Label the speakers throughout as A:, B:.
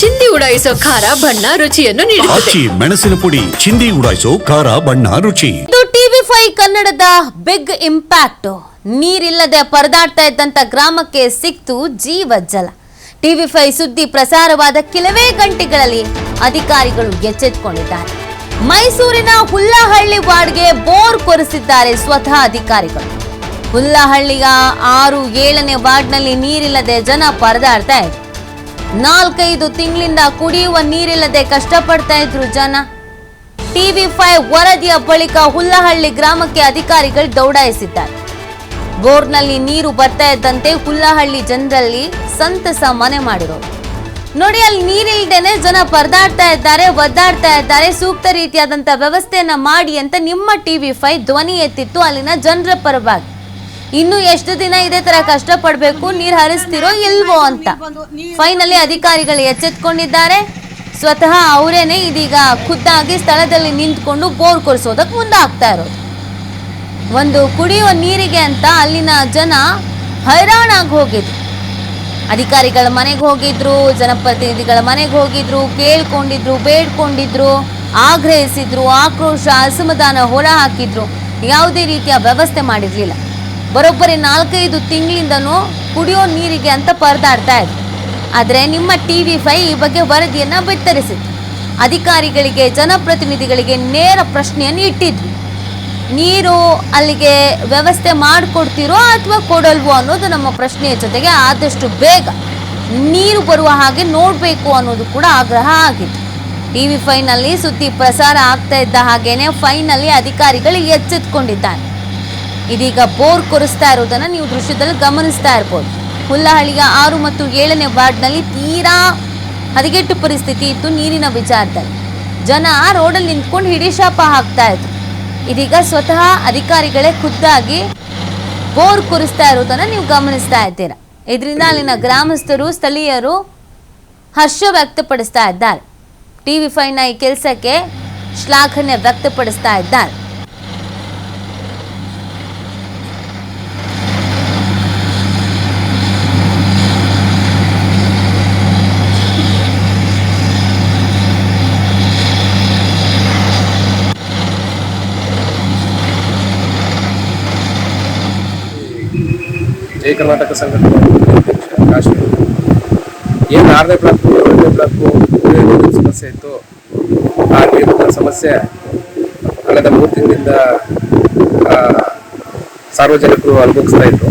A: ಚಿಂದಿ ಉಡಾಯಿಸೋ ಖಾರ ಬಣ್ಣ ರುಚಿಯನ್ನು ನೀಡುತ್ತದೆ.
B: ಆಚಿ ಮೆಣಸಿನ ಪುಡಿ ಚಿಂದಿ ಉಡಾಯಿಸೋ ಖಾರ ಬಣ್ಣ ರುಚಿ.
C: ಇದು ಟಿವಿ ಫೈ ಕನ್ನಡದ ಬಿಗ್ ಇಂಪ್ಯಾಕ್ಟ್ ನೀರಿಲ್ಲದೆ ಪರದಾಡ್ತಾ ಇದ್ದಂತ ಗ್ರಾಮಕ್ಕೆ ಸಿಕ್ತು ಜೀವ ಜಲ. ಟಿವಿ ಫೈ ಸುದ್ದಿ ಪ್ರಸಾರವಾದ ಕೆಲವೇ ಗಂಟೆಗಳಲ್ಲಿ ಅಧಿಕಾರಿಗಳು ಎಚ್ಚೆತ್ತುಕೊಂಡಿದ್ದಾರೆ ಮೈಸೂರಿನ ಹುಲ್ಲಹಳ್ಳಿ ವಾರ್ಡ್ಗೆ ಬೋರ್ ಕೊರೆಸಿದ್ದಾರೆ ಸ್ವತಃ ಅಧಿಕಾರಿಗಳು. ಹುಲ್ಲಹಳ್ಳಿಯ ಆರು ಏಳನೇ ವಾರ್ಡ್ನಲ್ಲಿ ನೀರಿಲ್ಲದೆ ಜನ ಪರದಾಡ್ತಾ ಇದ್ರು ನಾಲ್ಕೈದು ತಿಂಗಳಿಂದ ಕುಡಿಯುವ ನೀರಿಲ್ಲದೆ ಕಷ್ಟಪಡ್ತಾ ಇದ್ರು ಜನ. ಟಿವಿ ಫೈವ್ ವರದಿಯ ಬಳಿಕ ಹುಲ್ಲಹಳ್ಳಿ ಗ್ರಾಮಕ್ಕೆ ಅಧಿಕಾರಿಗಳು ದೌಡಾಯಿಸಿದ್ದಾರೆ. ಬೋರ್ನಲ್ಲಿ ನೀರು ಬರ್ತಾ ಇದ್ದಂತೆ ಹುಲ್ಲಹಳ್ಳಿ ಜನರಲ್ಲಿ ಸಂತಸ ಮನೆ ಮಾಡಿರೋರು. ನೋಡಿ, ಅಲ್ಲಿ ನೀರಿಲ್ದೇನೆ ಜನ ಪರದಾಡ್ತಾ ಇದ್ದಾರೆ, ಒದ್ದಾಡ್ತಾ ಇದ್ದಾರೆ, ಸೂಕ್ತ ರೀತಿಯಾದಂತ ವ್ಯವಸ್ಥೆಯನ್ನ ಮಾಡಿ ಅಂತ ನಿಮ್ಮ ಟಿವಿ ಫೈವ್ ಧ್ವನಿ ಎತ್ತಿತ್ತು ಅಲ್ಲಿನ ಜನರ ಪರವಾಗಿ. ಇನ್ನು ಎಷ್ಟು ದಿನ ಇದೇ ತರ ಕಷ್ಟ ಪಡ್ಬೇಕು ನೀರ್ ಹರಿಸ್ತಿರೋ ಇಲ್ವೋ ಅಂತ. ಫೈನಲಿ ಅಧಿಕಾರಿಗಳು ಎಚ್ಚೆತ್ಕೊಂಡಿದ್ದಾರೆ. ಸ್ವತಃ ಅವರೇನೆ ಇದೀಗ ಖುದ್ದಾಗಿ ಸ್ಥಳದಲ್ಲಿ ನಿಂತ್ಕೊಂಡು ಬೋರ್ ಕೊರೆಸೋದಕ್ಕೆ ಮುಂದಾಗ್ತಾ ಇರೋದು. ಒಂದು ಕುಡಿಯುವ ನೀರಿಗೆ ಅಂತ ಅಲ್ಲಿನ ಜನ ಹೈರಾಣಾಗಿ ಹೋಗಿದ್ರು. ಅಧಿಕಾರಿಗಳ ಮನೆಗೆ ಹೋಗಿದ್ರು, ಜನಪ್ರತಿನಿಧಿಗಳ ಮನೆಗೆ ಹೋಗಿದ್ರು, ಕೇಳ್ಕೊಂಡಿದ್ರು, ಬೇಡ್ಕೊಂಡಿದ್ರು, ಆಗ್ರಹಿಸಿದ್ರು, ಆಕ್ರೋಶ, ಅಸಮಾಧಾನ ಹೊರ ಹಾಕಿದ್ರು. ಯಾವುದೇ ರೀತಿಯ ವ್ಯವಸ್ಥೆ ಮಾಡಿರ್ಲಿಲ್ಲ. ಬರೋಬ್ಬರಿ ನಾಲ್ಕೈದು ತಿಂಗಳಿಂದನೂ ಕುಡಿಯೋ ನೀರಿಗೆ ಅಂತ ಪರದಾಡ್ತಾ ಇದೆ ಆದರೆ ನಿಮ್ಮ ಟಿ ವಿ ಫೈ ಈ ಬಗ್ಗೆ ವರದಿಯನ್ನು ಬಿತ್ತರಿಸಿತ್ತು. ಅಧಿಕಾರಿಗಳಿಗೆ, ಜನಪ್ರತಿನಿಧಿಗಳಿಗೆ ನೇರ ಪ್ರಶ್ನೆಯನ್ನು ಇಟ್ಟಿದ್ವಿ. ನೀರು ಅಲ್ಲಿಗೆ ವ್ಯವಸ್ಥೆ ಮಾಡಿಕೊಡ್ತೀರೋ ಅಥವಾ ಕೊಡಲ್ವೋ ಅನ್ನೋದು ನಮ್ಮ ಪ್ರಶ್ನೆಯ ಜೊತೆಗೆ ಆದಷ್ಟು ಬೇಗ ನೀರು ಬರುವ ಹಾಗೆ ನೋಡಬೇಕು ಅನ್ನೋದು ಕೂಡ ಆಗ್ರಹ ಆಗಿತ್ತು. ಟಿ ವಿ ಫೈನಲ್ಲಿ ಸುದ್ದಿ ಪ್ರಸಾರ ಆಗ್ತಾ ಇದ್ದ ಹಾಗೇನೆ ಫೈನಲ್ಲಿ ಅಧಿಕಾರಿಗಳು ಎಚ್ಚೆತ್ಕೊಂಡಿದ್ದಾರೆ. ಇದೀಗ ಬೋರ್ ಕೊರೆಸ್ತಾ ಇರೋದನ್ನ ನೀವು ದೃಶ್ಯದಲ್ಲಿ ಗಮನಿಸ್ತಾ ಇರ್ಬೋದು. ಹುಲ್ಲಹಳ್ಳಿಯ ಆರು ಮತ್ತು ಏಳನೇ ವಾರ್ಡ್ನಲ್ಲಿ ತೀರಾ ಹದಗೆಟ್ಟು ಪರಿಸ್ಥಿತಿ ಇತ್ತು ನೀರಿನ ವಿಚಾರದಲ್ಲಿ. ಜನ ರೋಡಲ್ಲಿ ನಿಂತ್ಕೊಂಡು ಹಿಡಿಶಾಪ ಹಾಕ್ತಾ ಇದ್ರು. ಇದೀಗ ಸ್ವತಃ ಅಧಿಕಾರಿಗಳೇ ಖುದ್ದಾಗಿ ಬೋರ್ ಕೊರೆಸ್ತಾ ಇರೋದನ್ನ ನೀವು ಗಮನಿಸ್ತಾ ಇದ್ದೀರಾ. ಇದರಿಂದ ಅಲ್ಲಿನ ಗ್ರಾಮಸ್ಥರು, ಸ್ಥಳೀಯರು ಹರ್ಷ ವ್ಯಕ್ತಪಡಿಸ್ತಾ ಇದ್ದಾರೆ. ಟಿವಿ ಫೈವ್ನ ಈ ಕೆಲಸಕ್ಕೆ ಶ್ಲಾಘನೆ ವ್ಯಕ್ತಪಡಿಸ್ತಾ ಇದ್ದಾರೆ.
D: ಜೈ ಕರ್ನಾಟಕ ಸಂಘಟನೆ ಕಾಶ್ಮೀರ. ಏನು ಆರನೇ ಬ್ಲಾಕು ಏಳನೇ ಬ್ಲಾಕು ನೀರಿನ ಸಮಸ್ಯೆ ಇತ್ತು. ಆ ನೀರಿನ ಸಮಸ್ಯೆ ಕಳೆದ ಮೂರು ತಿಂಗಳಿಂದ ಸಾರ್ವಜನಿಕರು ಅನುಭವಿಸ್ತಾ ಇತ್ತು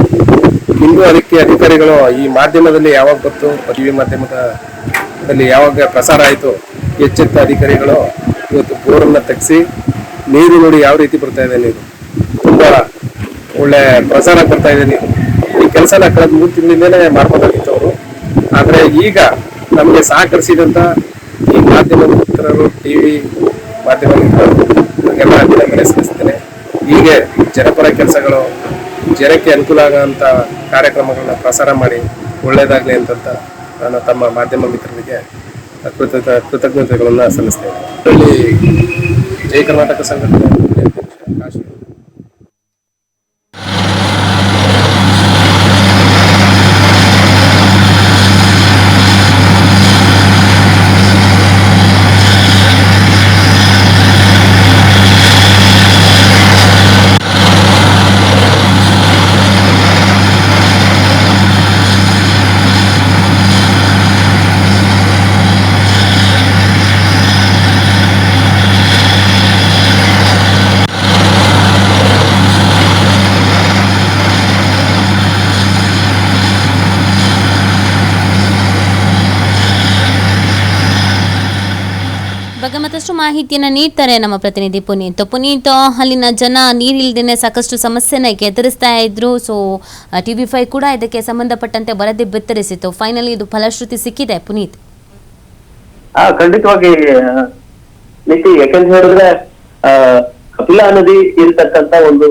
D: ಇಂದು ಅದಕ್ಕೆ ಅಧಿಕಾರಿಗಳು ಈ ಮಾಧ್ಯಮದಲ್ಲಿ ಯಾವಾಗ ಬಂತು ಪದವಿ ಮಾಧ್ಯಮದಲ್ಲಿ ಯಾವಾಗ ಪ್ರಸಾರ ಆಯಿತು? ಎಚ್ಚೆತ್ತ ಅಧಿಕಾರಿಗಳು ಇವತ್ತು ಬೋರನ್ನು ತೆಗೆಸಿ ನೀರು ನೋಡಿ ಯಾವ ರೀತಿ ಬರ್ತಾ ಇದೆ ನೀರು? ತುಂಬಾ ಒಳ್ಳೆ ಪ್ರಸಾರ ಬರ್ತಾ ಇದೆ ಈ ಕೆಲಸನ ಕಳೆದ ಮೂರು ತಿಂಗಳಿಂದಲೇ ಮಾಡ್ಬೋದಾಗಿತ್ತು ಅವರು. ಆದರೆ ಈಗ ನಮಗೆ ಸಹಕರಿಸಿದಂತ ಈ ಮಾಧ್ಯಮ ಮಿತ್ರರು ಟಿವಿ ಮಾಧ್ಯಮ ಮಿತ್ರರು ಎಲ್ಲ ಅಭಿನಂದನೆ ಸಲ್ಲಿಸ್ತೇನೆ ಹೀಗೆ ಜನಪರ ಕೆಲಸಗಳು ಜನಕ್ಕೆ ಅನುಕೂಲ ಆಗುವಂತ ಕಾರ್ಯಕ್ರಮಗಳನ್ನ ಪ್ರಸಾರ ಮಾಡಿ ಒಳ್ಳೇದಾಗ್ಲಿ ಅಂತಂತ ನಾನು ತಮ್ಮ ಮಾಧ್ಯಮ ಮಿತ್ರರಿಗೆ ಕೃತಜ್ಞ, ಕೃತಜ್ಞತೆಗಳನ್ನ ಸಲ್ಲಿಸ್ತೇನೆ. ಇದರಲ್ಲಿ ಜಯ ಕರ್ನಾಟಕ ಸಂಘಟನೆ
C: ಬಗ್ಗೆ ಮತ್ತಷ್ಟು ಮಾಹಿತಿಯನ್ನ ನೀಡ್ತಾರೆ ನಮ್ಮ ಪ್ರತಿನಿಧಿ ಪುನೀತ್. ಪುನೀತ್, ಅಲ್ಲಿನ ಜನ ನೀರಿಲ್ದೇನೆ ಸಾಕಷ್ಟು ಸಮಸ್ಯೆನ ಎದುರಿಸ್ತಾ ಇದ್ರು. ಸೊ ಟಿವಿ ಫೈವ್ ಕೂಡ ಇದಕ್ಕೆ ಸಂಬಂಧಪಟ್ಟಂತೆ ವರದಿ ಬಿತ್ತರಿಸಿತ್ತು. ಫೈನಲಿ ಇದು ಫಲಶ್ರುತಿ ಸಿಕ್ಕಿದೆ, ಪುನೀತ್.
E: ಖಂಡಿತವಾಗಿ ನೀತಿ ಯಾಕಂತ ಹೇಳಿದ್ರೆ ನದಿ ಇರ್ತಕ್ಕಂತ ಒಂದು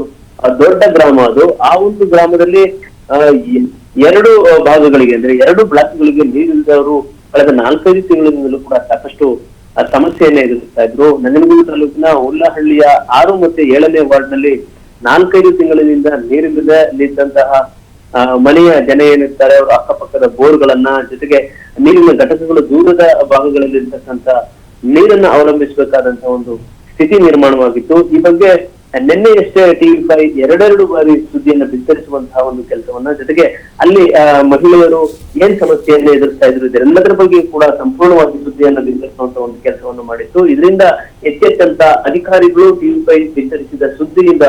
E: ದೊಡ್ಡ ಗ್ರಾಮ ಅದು. ಆ ಒಂದು ಗ್ರಾಮದಲ್ಲಿ ಎರಡು ಭಾಗಗಳಿಗೆ, ಅಂದ್ರೆ ಎರಡು ಬ್ಲಾಕ್ಗಳಿಗೆ ನೀರಿಲ್ಲದವರು ಕಳೆದ ನಾಲ್ಕೈದು ತಿಂಗಳಿಂದಲೂ ಕೂಡ ಸಾಕಷ್ಟು ಸಮಸ್ಯೆಯನ್ನ ಎದುರಿಸ್ತಾ ಇದ್ರು? ನಂಜನಗೂಡು ತಾಲೂಕಿನ ಉಲ್ಲಹಳ್ಳಿಯ ಆರು ಮತ್ತೆ ಏಳನೇ ವಾರ್ಡ್ನಲ್ಲಿ ನಾಲ್ಕೈದು ತಿಂಗಳಿನಿಂದ ನೀರಿಲ್ಲದೆ ನಿಂತಹ ಆ, ಮನೆಯ ಜನ ಏನಿರ್ತಾರೆ ಅವರು ಅಕ್ಕಪಕ್ಕದ ಬೋರ್ಗಳನ್ನ ಜೊತೆಗೆ ನೀರಿನ ಘಟಕಗಳು ದೂರದ ಭಾಗಗಳಲ್ಲಿ ಇರ್ತಕ್ಕಂತ ನೀರನ್ನ ಅವಲಂಬಿಸಬೇಕಾದಂತಹ ಒಂದು ಸ್ಥಿತಿ ನಿರ್ಮಾಣವಾಗಿತ್ತು. ಈ ಬಗ್ಗೆ ನಿನ್ನೆಯಷ್ಟೇ ಟಿವಿ ಫೈ ಎರಡೆರಡು ಬಾರಿ ಸುದ್ದಿಯನ್ನ ಬಿತ್ತರಿಸುವಂತಹ ಒಂದು ಕೆಲಸವನ್ನ, ಜೊತೆಗೆ ಅಲ್ಲಿ ಮಹಿಳೆಯರು ಏನ್ ಸಮಸ್ಯೆಯನ್ನು ಎದುರಿಸ್ತಾ ಇದ್ರು, ಇದೆಲ್ಲದರ ಬಗ್ಗೆ ಕೂಡ ಸಂಪೂರ್ಣವಾಗಿ ಸುದ್ದಿಯನ್ನ ಬಿತ್ತರಿಸುವಂತ ಒಂದು ಕೆಲಸವನ್ನು ಮಾಡಿತ್ತು. ಇದರಿಂದ ಎಚ್ಚೆತ್ತಂತ ಅಧಿಕಾರಿಗಳು ಟಿವಿ ಫೈ ಬಿತ್ತರಿಸಿದ ಸುದ್ದಿಯಿಂದ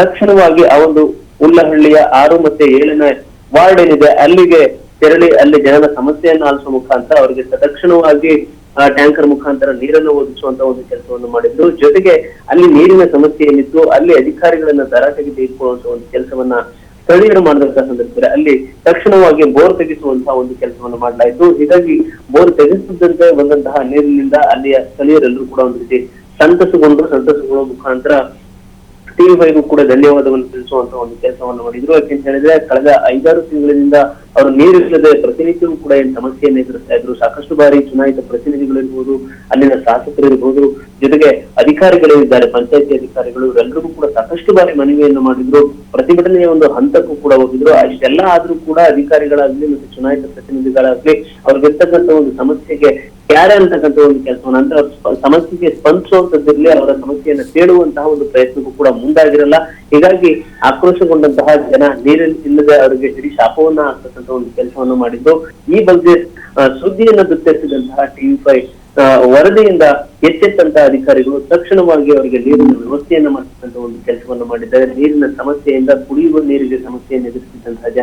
E: ತಕ್ಷಣವಾಗಿ ಆ ಒಂದು ಉಲ್ಲಹಳ್ಳಿಯ ಆರು ಮತ್ತೆ ಏಳನೇ ವಾರ್ಡ್ ಏನಿದೆ, ಅಲ್ಲಿಗೆ ತೆರಳಿ ಅಲ್ಲಿ ಜನರ ಸಮಸ್ಯೆಯನ್ನು ಆಲಿಸುವ ಮುಖಾಂತರ ಅವರಿಗೆ ತಕ್ಷಣವಾಗಿ ಟ್ಯಾಂಕರ್ ಮುಖಾಂತರ ನೀರನ್ನು ಒದಗಿಸುವಂತ ಒಂದು ಕೆಲಸವನ್ನು ಮಾಡಿದ್ರು. ಜೊತೆಗೆ ಅಲ್ಲಿ ನೀರಿನ ಸಮಸ್ಯೆ ಏನಿತ್ತು, ಅಲ್ಲಿ ಅಧಿಕಾರಿಗಳನ್ನ ತರಾಟೆಗೆ ತೆಗೆದುಕೊಳ್ಳುವಂತ ಒಂದು ಕೆಲಸವನ್ನ ಸ್ಥಳೀಯರು ಮಾಡಿದಂತಹ ಸಂದರ್ಭದಲ್ಲಿ ಅಲ್ಲಿ ತಕ್ಷಣವಾಗಿ ಬೋರ್ ತೆಗೆಸುವಂತಹ ಒಂದು ಕೆಲಸವನ್ನು ಮಾಡಲಾಯಿತು. ಹೀಗಾಗಿ ಬೋರ್ ತೆಗೆಸುತ್ತಿದ್ದಂತೆ ಬಂದಂತಹ ನೀರಿನಿಂದ ಅಲ್ಲಿಯ ಸ್ಥಳೀಯರೆಲ್ಲರೂ ಕೂಡ ಒಂದು ರೀತಿ ಸಂತಸಗೊಂಡು ಸಂತಸಗೊಳ್ಳುವ ಮುಖಾಂತರ ಟಿವಿ ಫೈಗೂ ಕೂಡ ಧನ್ಯವಾದವನ್ನು ತಿಳಿಸುವಂತಹ ಒಂದು ಕೆಲಸವನ್ನು ಮಾಡಿದ್ರು. ಯಾಕೆಂತ ಹೇಳಿದ್ರೆ, ಕಳೆದ ಐದಾರು ತಿಂಗಳಿನಿಂದ ಅವರು ನೀರಿಲ್ಲದೆ ಪ್ರತಿನಿತ್ಯವೂ ಕೂಡ ಏನ್ ಸಮಸ್ಯೆಯನ್ನು ಎದುರಿಸ್ತಾ ಇದ್ರು, ಸಾಕಷ್ಟು ಬಾರಿ ಚುನಾಯಿತ ಪ್ರತಿನಿಧಿಗಳಿರ್ಬೋದು ಅಲ್ಲಿನ ಶಾಸಕರು ಇರ್ಬೋದು, ಜೊತೆಗೆ ಅಧಿಕಾರಿಗಳು ಇದ್ದಾರೆ, ಪಂಚಾಯತಿ ಅಧಿಕಾರಿಗಳು ಇವರೆಲ್ಲರಿಗೂ ಕೂಡ ಸಾಕಷ್ಟು ಬಾರಿ ಮನವಿಯನ್ನು ಮಾಡಿದ್ರು, ಪ್ರತಿಭಟನೆಯ ಒಂದು ಹಂತಕ್ಕೂ ಕೂಡ ಹೋಗಿದ್ರು ಅಷ್ಟೆಲ್ಲ ಆದ್ರೂ ಕೂಡ ಅಧಿಕಾರಿಗಳಾಗ್ಲಿ ಮತ್ತೆ ಚುನಾಯಿತ ಪ್ರತಿನಿಧಿಗಳಾಗ್ಲಿ ಅವ್ರಿಗಿರ್ತಕ್ಕಂಥ ಒಂದು ಸಮಸ್ಯೆಗೆ ಕ್ಯಾರೆ ಅಂತಕ್ಕಂಥ ಒಂದು ಕೆಲಸವನ್ನ, ಅಂದ್ರೆ ಅವ್ರ ಸಮಸ್ಯೆಗೆ ಸ್ಪಂದಿಸುವಂತದ್ದಿರ್ಲಿ, ಅವರ ಸಮಸ್ಯೆಯನ್ನ ಕೇಳುವಂತಹ ಒಂದು ಪ್ರಯತ್ನಕ್ಕೂ ಕೂಡ ಮುಂದಾಗಿರಲ್ಲ. ಹೀಗಾಗಿ ಆಕ್ರೋಶಗೊಂಡಂತಹ ಜನ ನೀರಲ್ಲಿ ಇಲ್ಲದೆ ಅವರಿಗೆ ಹಿಡಿ ಶಾಪವನ್ನ ಒಂದು ಕೆಲಸವನ್ನು ಮಾಡಿದ್ದು. ಈ ಬಗ್ಗೆ ಸುದ್ದಿಯನ್ನು ಬಿತ್ತರಿಸಿದಂತಹ ಟಿವಿ ಫೈ ವರದಿಯಿಂದ ಎಚ್ಚೆತ್ತಂತಹ ಅಧಿಕಾರಿಗಳು ತಕ್ಷಣವಾಗಿ ಅವರಿಗೆ ನೀರಿನ ವ್ಯವಸ್ಥೆಯನ್ನ ಮಾಡಿಸಿದಂತ ಒಂದು ಕೆಲಸವನ್ನು ಮಾಡಿದ್ದಾರೆ. ನೀರಿನ ಸಮಸ್ಯೆಯಿಂದ ಕುಡಿಯುವ ನೀರಿಗೆ ಸಮಸ್ಯೆಯನ್ನು ಎದುರಿಸಿದಂತಹ ಜನ